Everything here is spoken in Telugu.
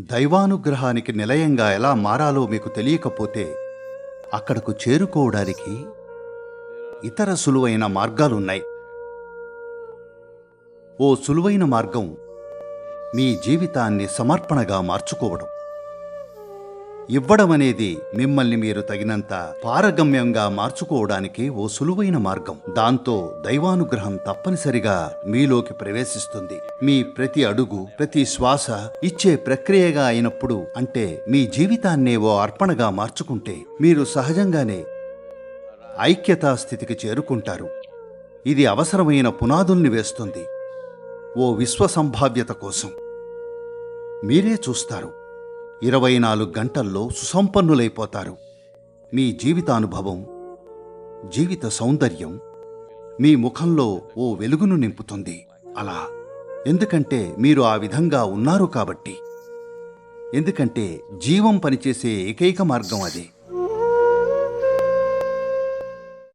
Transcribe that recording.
దైవానుగ్రహానికి నిలయంగా ఎలా మారాలో మీకు తెలియకపోతే అక్కడకు చేరుకోవడానికి ఇతర సులువైన మార్గాలున్నాయి. ఓ సులువైన మార్గం మీ జీవితాన్ని సమర్పణగా మార్చుకోవడం. ఇవ్వడం అనేది మిమ్మల్ని మీరు తగినంత పారగమ్యంగా మార్చుకోవడానికి ఓ సులువైన మార్గం. దాంతో దైవానుగ్రహం తప్పనిసరిగా మీలోకి ప్రవేశిస్తుంది. మీ ప్రతి అడుగు ప్రతి శ్వాస ఇచ్చే ప్రక్రియగా అయినప్పుడు అంటే మీ జీవితాన్నే ఓ అర్పణగా మార్చుకుంటే మీరు సహజంగానే ఐక్యతా స్థితికి చేరుకుంటారు. ఇది అవసరమైన పునాదుల్ని వేస్తుంది. ఓ విశ్వ సంభావ్యత కోసం మీరే చూస్తారు. ఇరవై నాలుగు గంటల్లో సుసంపన్నులైపోతారు. మీ జీవితానుభవం జీవిత సౌందర్యం మీ ముఖంలో ఓ వెలుగును నింపుతుంది. అలా. ఎందుకంటే మీరు ఆ విధంగా ఉన్నారు కాబట్టి. ఎందుకంటే జీవం పనిచేసే ఏకైక మార్గం అదే.